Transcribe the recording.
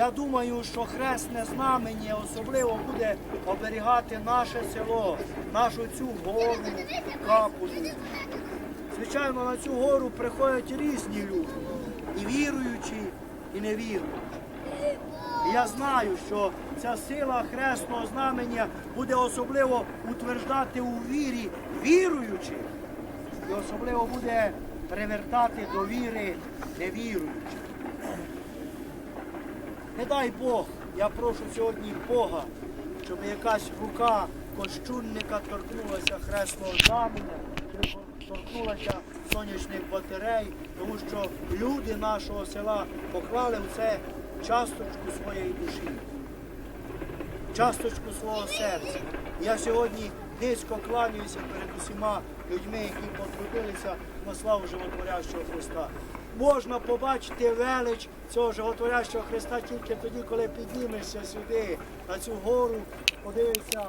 Я думаю, що хресне знамення особливо буде оберігати наше село, нашу цю гору капулю. Звичайно, на цю гору приходять різні люди, і віруючі, і невіруючі. І я знаю, що ця сила хресного знамення буде особливо утверждати у вірі віруючих, і особливо буде привертати до віри невіруючих. Не дай Бог, я прошу сьогодні Бога, щоб якась рука кощунника торкнулася хресного знамення, торкнулася сонячних батарей, тому що люди нашого села поклали в це часточку своєї душі, часточку свого серця. Я сьогодні низько кланяюся перед усіма людьми, які потрудилися на славу животворящого Христа. Можна побачити велич цього животворящого Христа тільки тоді, коли піднімешся сюди, на цю гору, подивишся